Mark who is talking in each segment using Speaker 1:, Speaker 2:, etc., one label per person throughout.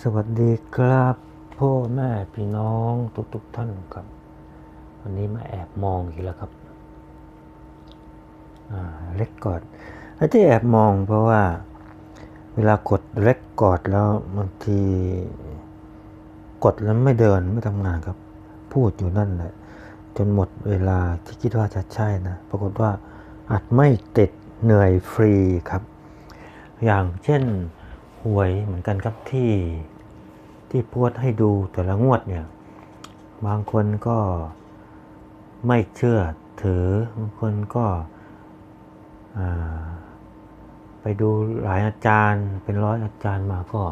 Speaker 1: สวัสดีครับพ่อแม่พี่น้องทุกๆท่านครับ วันนี้มาแอบมองอีกแล้วครับอ่าเล็กกอดไอ้ที่แอบมองเพราะว่า เวลากดเล็กกอดแล้วบางทีกดแล้วไม่เดินไม่ทำงานครับ พูดอยู่นั่นแหละจนหมดเวลาที่คิดว่าจะใช่นะ ปรากฏว่าอาจไม่ติดเหนื่อยฟรีครับ อย่างเช่น หวยเหมือนกันครับที่ที่โพสต์ให้ดูแต่ละงวดเนี่ย บางคนก็ไม่เชื่อถือบางคนก็ไปดูหลายอาจารย์เป็นร้อยอาจารย์มาก็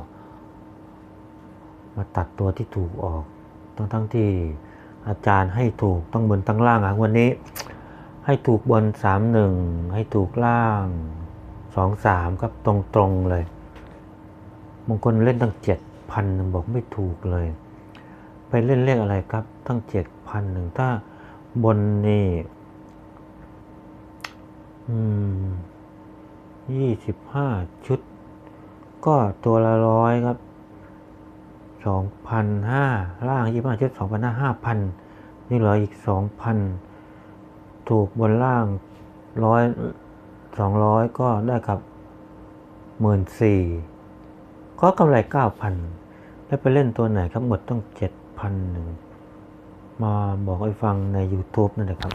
Speaker 1: มาตัดตัวที่ถูกออกทั้งทั้งที่อาจารย์ให้ถูกต้องบนตั้งล่างอะวันนี้ ให้ถูกบนสามหนึ่งให้ถูกล่างสองสามครับตรงตรงๆเลย บางคนเล่นตั้งเจ็ดพันหนึ่งบอกไม่ถูกเลย ไปเล่นเลขอะไรครับ ตั้งเจ็ดพันหนึ่งถ้าบนนี่ยี่สิบห้าชุด ก็ตัวละร้อยครับสองพันห้าล่างยี่ห้าชุดสองพันห้าห้าพันนี่เหลืออีกสองพันถูกบนล่างร้อยสองร้อยก็ได้ครับหมื่นสี่ ก็กำไรเก้าพันแล้วไปเล่นตัวไหนครับหมดต้องเจ็ดพันหนึ่งมาบอกให้ฟังใน YouTube นั่นแหละครับ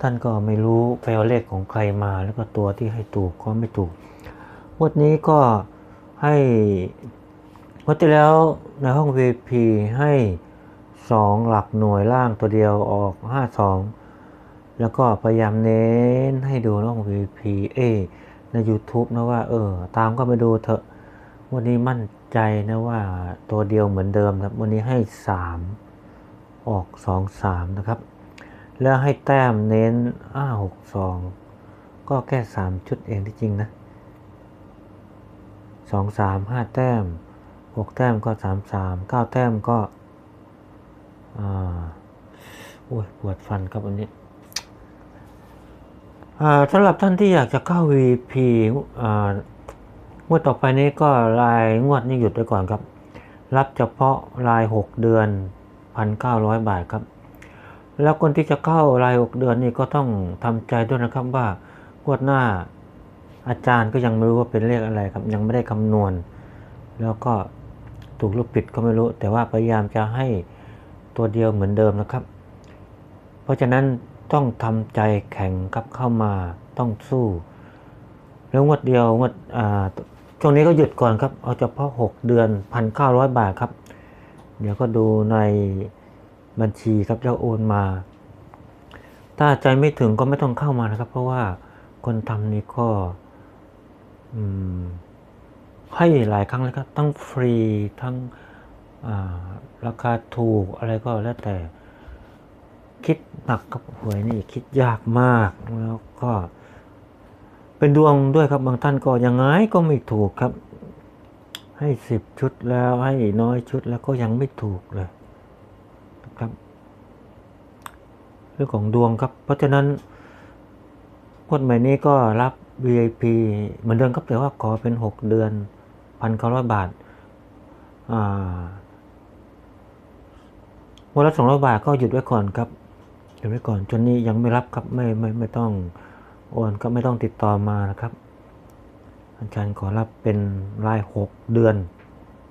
Speaker 1: ท่านก็ไม่รู้ไปเอาเลขของใครมา แล้วก็ตัวที่ให้ถูกก็ไม่ถูกวดนี้ก็ให้งวดที่แล้วในห้อง VP ให้สองหลักหน่วยล่างตัวเดียวออกห้าสองแล้วก็พยายามเน้นให้ดูน้อง VPA ใน YouTube นะว่า เออ ตามก็ไปดูเถอะ วันนี้มั่นใจนะว่าตัวเดียวเหมือนเดิมครับ วันนี้ให้ 3 ออก 2 3 นะครับ แล้วให้แต้มเน้นอ้า6 2 ก็แค่ 3 ชุดเองที่จริงนะ 2 3 5 แต้ม 6 แต้มก็ 3 3 9 แต้มก็อ่าโอ้ยปวดฟันครับวันนี้สำหรับท่านที่อยากจะเข้า VP อ่า งวดต่อไปนี้ก็รายงวดนี้หยุดไว้ก่อนครับ รับเฉพาะราย 6 เดือน 1,900 บาทครับ แล้วคนที่จะเข้าราย 6 เดือนนี่ก็ต้องทำใจด้วยนะครับว่างวดหน้าอาจารย์ก็ยังไม่รู้ว่าเป็นเลขอะไรครับ ยังไม่ได้คำนวณ แล้วก็ถูกหรือผิดก็ไม่รู้ แต่ว่าพยายามจะให้ตัวเดียวเหมือนเดิมนะครับ เพราะฉะนั้นต้องทำใจแข็งกับเข้ามาต้องสู้ แล้วงวดเดียวงวดอ่า ช่วงนี้ก็หยุดก่อนครับ เอาเฉพาะ 6 เดือน 1,900 บาทครับ เดี๋ยวก็ดูในบัญชีครับแล้วโอนมา ถ้าใจไม่ถึงก็ไม่ต้องเข้ามานะครับ เพราะว่าคนทำนี่ก็ให้หลายครั้งเลยครับ ทั้งฟรีทั้งาราคาถูกอะไรก็แล้วแต่ คิดหนักกับหวยนี่คิดยากมากแล้วก็ เป็นดวงด้วยครับบางท่านก็ยังไงก็ไม่ถูกครับ ให้สิบชุดแล้วให้น้อยชุดแล้วก็ยังไม่ถูกเลยครับ เรื่องของดวงครับ เพราะฉะนั้นงวดใหม่นี้ก็รับ VIP เหมือนเดิมครับแต่ว่าขอเป็นหกเดือนพันเก้าร้อยบาทอ่าวันละสองร้อยบาทก็หยุดไว้ก่อนครับหยุดไว้ก่อนจนนี้ยังไม่รับครับไม่ไม่ไม่ต้อง โอนก็ไม่ต้องติดต่อมานะครับ อาจารย์ขอรับเป็นรายหกเดือน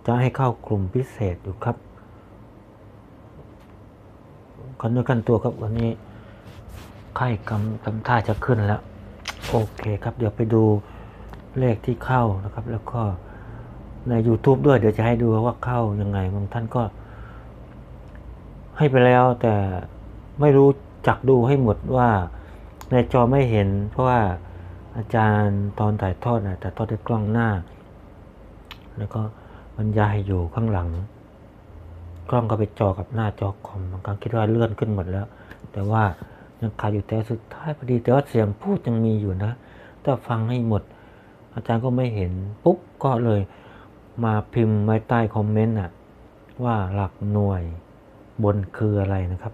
Speaker 1: จะให้เข้ากลุ่มพิเศษอยู่ครับกันด้วยกันตัวครับวันนี้ไข้กำทำท่าจะขึ้นแล้ว โอเคครับ เดี๋ยวไปดูเลขที่เข้านะครับ แล้วก็ใน YouTube ด้วยเดี๋ยวจะให้ดูว่าเข้ายังไงบางท่านก็ ให้ไปแล้วแต่ไม่รู้จักดูให้หมดว่า ในจอไม่เห็น เพราะว่าอาจารย์ตอนถ่ายทอดนะแต่ทอดด้วยกล้องหน้า แล้วก็บรรยายอยู่ข้างหลัง กล้องก็ไปจอกับหน้าจอคอมบางครั้งคิดว่าเลื่อนขึ้นหมดแล้ว แต่ว่ายังขาดอยู่แต่สุดท้ายพอดีแต่ว่าเสียงพูดยังมีอยู่นะถ้าฟังให้หมด อาจารย์ก็ไม่เห็นปุ๊บก็เลยมาพิมพ์ไว้ใต้คอมเมนต์น่ะว่าหลักหน่วยบนคืออะไรนะครับ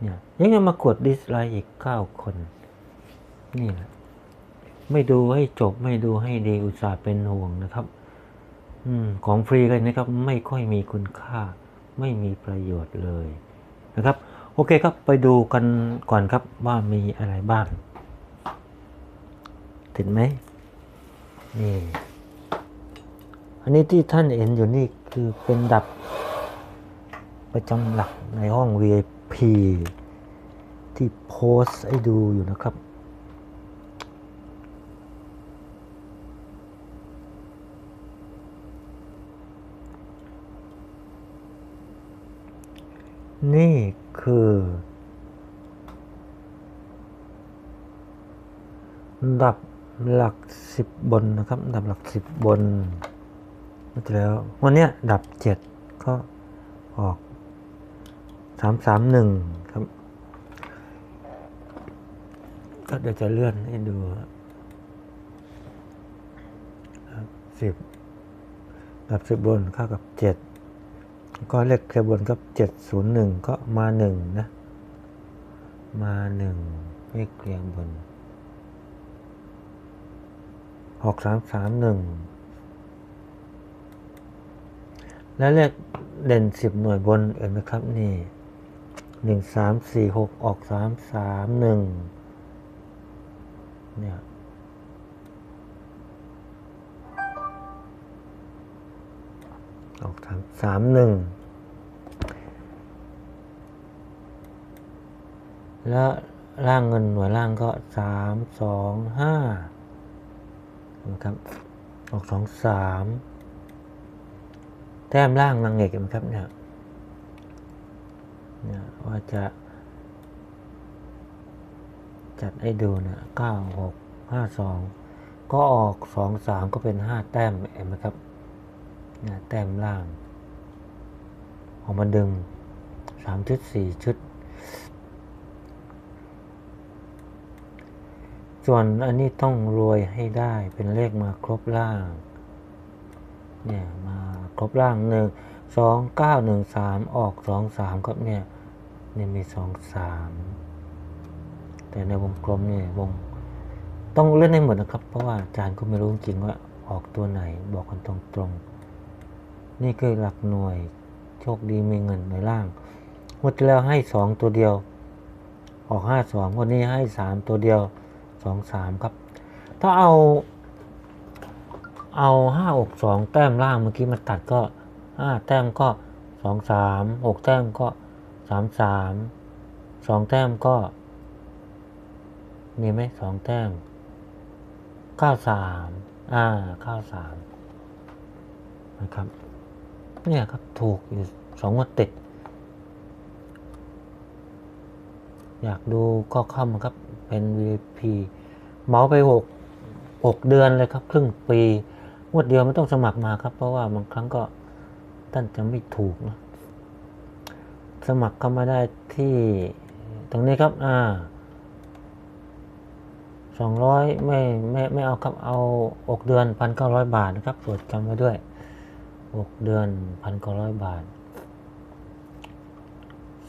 Speaker 1: เนี่ยยังจะมากดดิสไลค์อีกเก้าคน นี่แหละไม่ดูให้จบไม่ดูให้ดีอุตส่าห์เป็นห่วงนะครับ อืมของฟรีเลยนะครับ ไม่ค่อยมีคุณค่า ไม่มีประโยชน์เลยนะครับ โอเคครับไปดูกันก่อนครับว่ามีอะไรบ้างติดไหมนี่อันนี้ที่ท่านเห็นอยู่นี่คือเป็นดับประจำหลักในห้อง VIP ที่โพสให้ดูอยู่นะครับ นี่คือ ดับหลักสิบบนนะครับ ดับหลักสิบบนแล้ว วันนี้ดับเจ็ดก็ออก สามสามหนึ่งครับ ก็เดี๋ยวจะเลื่อนให้ดูสิบดับสิบบนเข้ากับเจ็ดก็เลขบบนกับเจ็ดศูนย์หนึ่งก็มาหนึ่งนะ มาหนึ่งเลขเรียงบนออกสามสามหนึ่งและเลขเด่นสิบหน่วยบนเห็นไหมครับนี่ หนึ่งสามสี่หกออกสามสามหนึ่งเนี่ยออกสามสามหนึ่งแล้วล่างเงินหน่วยล่างก็สามสองห้านะครับออกสองสามแต้มล่างนางเอกนไหมครับเนี่ย นี่ยว่าจะจัดให้ดูนี่ยเก้าหกห้าสองก็ออกสองสามก็เป็นห้าแต้มเห็นไหมครับเนี่ยแต้มล่างออกมาดึงสามชุดสี่ชุด ส่วนอันนี้ต้องรวยให้ได้เป็นเลขมาครบล่าง เนี่ยมาครบล่างหนึ่ง สองเก้าหนึ่งสามออกสองสามครับเนี่ยเนี่ยมีสองสามแต่ในวงกลมเนี่ยวงต้องเล่นให้หมดนะครับ เพราะว่าอาจารย์ก็ไม่รู้จริงว่าออกตัวไหนบอกกันตรงๆ นี่คือหลักหน่วยโชคดีมีเงินในล่างงวดที่แล้วให้สองตัวเดียว ออกห้าสองวันนี้ให้สามตัวเดียวสองสามครับ ถ้าเอา เอาห้าอกสองแต้มล่างเมื่อกี้มาตัดก็ ห้าแต้มก็สองสามหกแต้มก็สามสามสองแต้มก็ มีไหมสองแต้มเก้าสามอ่าเก้าสามนะครับ เนี่ยครับถูกอยู่สองงวันติด อยากดูก็เข้ามาครับเป็น VIP เมาไปหกหกเดือนเลยครับ ครึ่งปีงวดเดียวไม่ต้องสมัครมาครับ เพราะว่าบางครั้งก็ ท่านจะไม่ถูกนะสมัครเข้ามาได้ที่ตรงนี้ครับ อ่าสองร้อยไม่ไม่ไม่เอาครับ เอาหกเดือนพันเก้าร้อยบาทนะครับ ตรวจจำไว้ด้วยหกเดือนพันเก้าร้อยบาท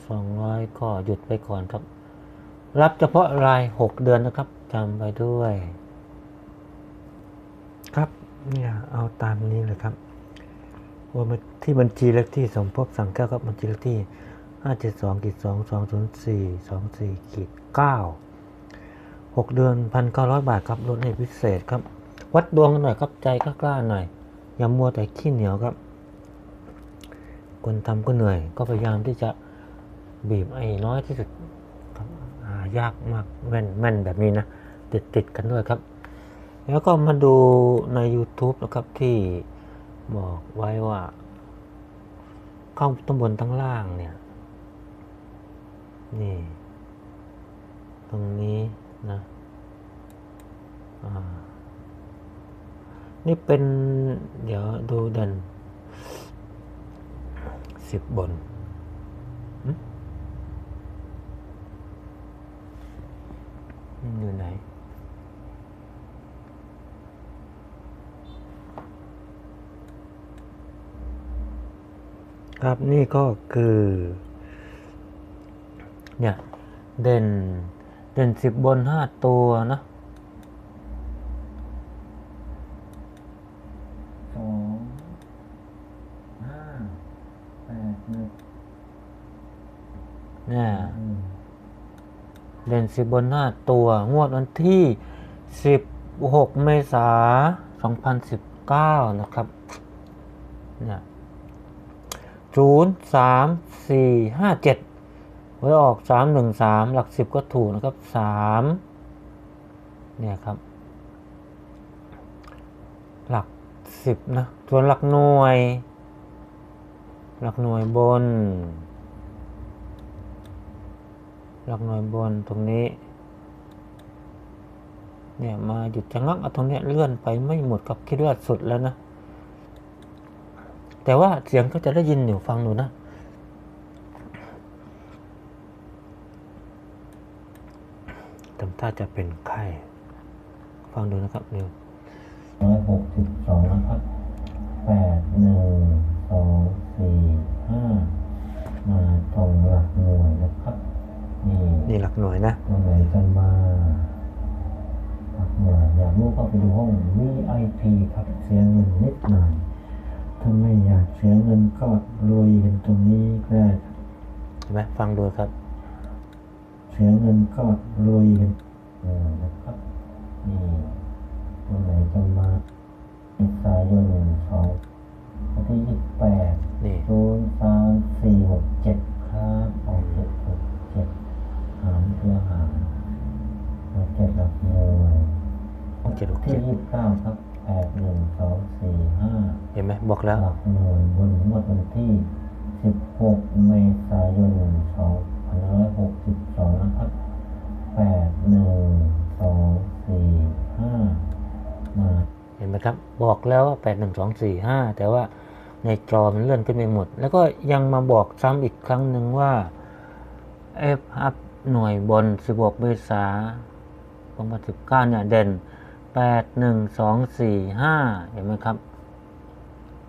Speaker 1: สองร้อยก็หยุดไปก่อนครับ รับเฉพาะรายหกเดือนนะครับจำไปด้วย ครับเนี่ยเอาตามนี้เลยครับ ว่ามาที่บัญชีเลขที่สมภพสั่งแก้วครับบัญชีเลขที่ห้าเจ็ดสองขีดสองสองศูนย์สี่สองสี่ขีดเก้าหกเดือนพันเก้าร้อยบาทครับลดให้พิเศษครับ วัดดวงกันหน่อยครับใจกล้าๆหน่อย อย่ามัวแต่ขี้เหนียวครับ คนทำก็เหนื่อย ก็พยายามที่จะบีบไอ้น้อยที่สุดครับยากมากแม่นแม่นแบบนี้นะติดติดกันด้วยครับ แล้วก็มาดูใน YouTube นะครับที่ บอกไว้ว่าเข้าทั้งบนทั้งล่างเนี่ย นี่ ตรงนี้นะนี่เป็นเดี๋ยวดูเดันสิบบนหึมันอยู่ไหน ครับนี่ก็คือเนี่ยเด่นเด่นสิบบนห้าตัวนะ
Speaker 2: สอง
Speaker 1: ห้าแปดหนึ่งเนี่ยเด่นสิบบนห้าตัว งวดวันที่สิบหกเมษาสองพันสิบเก้านะครับเนี่ย ศูนย์สามสี่ห้าเจ็ดไว้ออกสามหนึ่งสามหลักสิบก็ถูกนะครับสามเนี่ยครับ หลักสิบนะส่วนหลักหน่วย หลักหน่วยบน หลักหน่วยบนตรงนี้เนี่ยมาหยุดชะงักเอาตรงเนี้ยเลื่อนไปไม่หมดครับคิดว่าสุดแล้วนะ แต่ว่าเสียงก็จะได้ยินอยู่ฟังดูนะทำท่าจะเป็นไข้ ฟังดูนะครับนิว
Speaker 2: ร้อยหกสิบสองนะครับแปดหนึ่งสองสี่ห้ามาตรงหลักหน่วยนะครับ นี่
Speaker 1: นี่หลักหน่วยนะ
Speaker 2: ตัวไหนกันมาหลักหน่วยอยากรู้ก็ไปดูห้อง VIP ครับเสียเงินนิดหน่อย ถ้าไม่อยากเสียเงินก็ลุยกันตรงนี้ก็ได้ครับ
Speaker 1: เห็นไหมฟังดูครับ
Speaker 2: เสียเงินก็ลุยกันเออนะครับนี่ตัวไหนจะมาเมษายนหนึ่งสองวันที่ยี่สิบแปด
Speaker 1: นี่
Speaker 2: ศูนย์สามสี่หกเจ็ดครับออกเจ็ดหกเจ็ดหารตัวหารแล้วเจ็ดหลักหน่วย
Speaker 1: เจ็ดหก
Speaker 2: ที่
Speaker 1: เจ็ด
Speaker 2: ยี่สิบเก้าครับแปดหนึ่งสองสี่ห้า
Speaker 1: เห็นไหมบอกแล้ว
Speaker 2: หลักหน่วยบนงวดวันที่สิบหกเมษายนสองพันห้าร้อยหกสิบสองนะครับแปดหนึ่งสองสี่ห้ามา
Speaker 1: เห็นไหมครับ บอกแล้วว่าแปดหนึ่งสองสี่ห้าแต่ว่าในจอมันเลื่อนขึ้นไปหมด แล้วก็ยังมาบอกซ้ำอีกครั้งหนึ่งว่า F up หน่วยบน 16 เมษา2019 เนี่ย เด่น 8 1 2 4 5 เห็นไหมครับ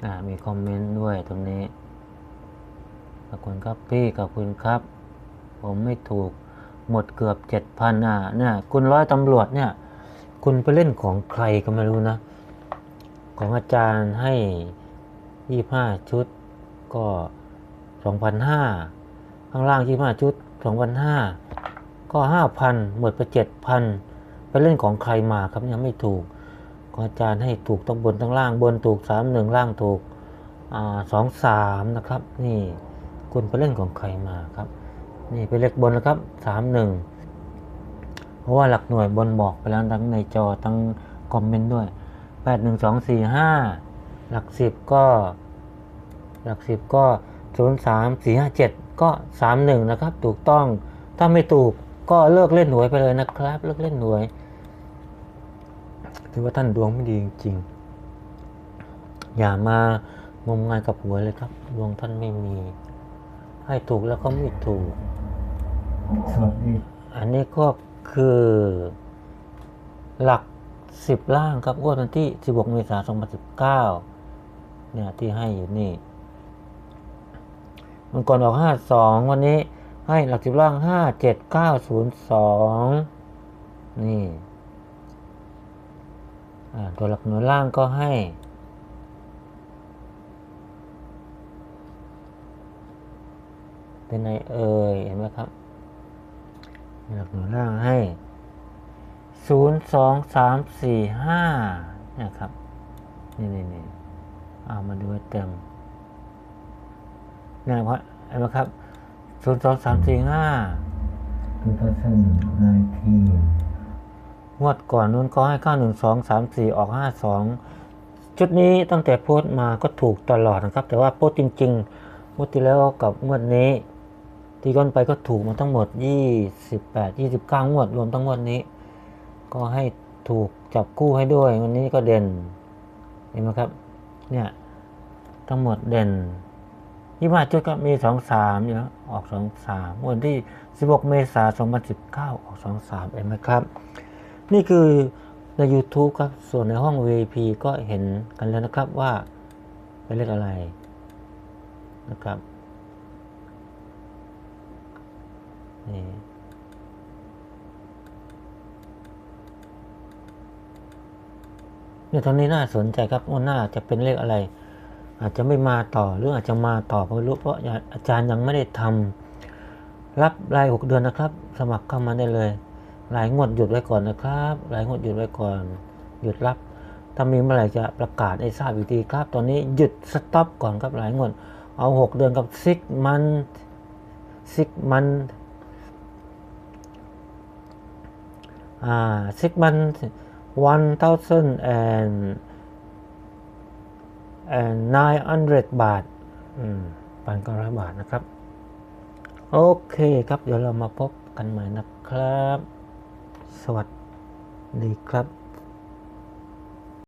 Speaker 1: อ่ามีคอมเมนต์ด้วยตรงนี้ ขอบคุณครับพี่ขอบคุณครับ ผมไม่ถูกหมดเกือบ7,000อะเนี่ยคุณร้อยตำรวจเนี่ย คุณไปเล่นของใครก็ไม่รู้นะ ของอาจารย์ให้ยี่ห้าชุด ก็สองพันห้าข้างล่างยี่ห้าชุดสองพันห้าก็ห้าพันหมดไปเจ็ดพันไปเล่นของใครมาครับยังไม่ถูก ขออาจารย์ให้ถูกทั้งบนทั้งล่างบนถูกสามหนึ่งล่างถูกสองสามนะครับ นี่คุณไปเล่นของใครมาครับ นี่เป็นเลขบนแล้วครับสามหนึ่งเพราะว่าหลักหน่วยบนบอกไปแล้วทั้งในจอทั้งคอมเมนต์ด้วยแปดหนึ่งสองสี่ห้าหลักสิบก็ หลักสิบก็ศูนย์สามสี่ห้าเจ็ดก็สามหนึ่งนะครับ ถูกต้องถ้าไม่ถูกก็เลิกเล่นหวยไปเลยนะครับ เลิกเล่นหวย ถือว่าท่านดวงไม่ดีจริงๆอย่ามางมงายกับหวยเลยครับ ดวงท่านไม่มี ให้ถูกแล้วก็ไม่ถูก
Speaker 2: สวัสดี
Speaker 1: อันนี้ก็คือหลักสิบล่างครับงวดวันที่ 16 เมษายน 2019 เนี่ยที่ให้อยู่นี่ มันก่อนออก 52 วันนี้ให้หลักสิบล่าง 57902 นี่อ่า ตัวหลักหน่วยล่างก็ให้ เป็นไงเอ่ยเห็นไหมครับหลักหน่วยล่างให้ 0 2 3 4 5 นะครับ นี่นี่นี่เอามาดูเต็มนะครับเห็นไหมครับ
Speaker 2: 0 2 3 4 5 2019
Speaker 1: งวดก่อนนู้นก็ให้เก้าหนึ่งสองสามสี่ออกห้าสองชุดนี้ตั้งแต่โพสต์มาก็ถูกตลอดนะครับ แต่ว่าโพสต์จริงๆงวดที่แล้วกับงวดนี้ ที่ย้อนไปก็ถูกมาทั้งหมด 28 29 งวดรวมทั้งงวดนี้ ก็ให้ถูกจับคู่ให้ด้วย วันนี้ก็เด่นเห็นไหมครับ เนี่ยทั้งหมดเด่นยี่ห้าจุดก็มี2 3อยู่แล้วออก2 3วันที่16เมษายน2019ออก2 3เห็นไหมครับ นี่คือใน YouTube ครับ ส่วนในห้อง VIP ก็เห็นกันแล้วนะครับว่าเป็นเลขอะไรนะครับนี่เนี่ยตอนนี้น่าสนใจครับว่าน่าจะเป็นเลขอะไร อาจจะไม่มาต่อหรืออาจจะมาต่อก็ไม่รู้เพราะอาจารย์ยังไม่ได้ทรับรายหกเดือนนะครับ สมัครเข้ามาได้เลย รายงวดหยุดไว้ก่อนนะครับรายงวดหยุดไว้ก่อน หยุดรับ ถ้ามีเมื่อไหร่จะประกาศให้ทราบอีกทีครับ ตอนนี้หยุดสต็อปก่อนครับรายงวด เอาหกเดือนกับซิกมันซิกมันอ่าซิกมัน one thousand and and nine hundred บาทอืมพันเก้าร้อยบาทนะครับ โอเคครับ เดี๋ยวเรามาพบกันใหม่นะครับ สวัสดีครับ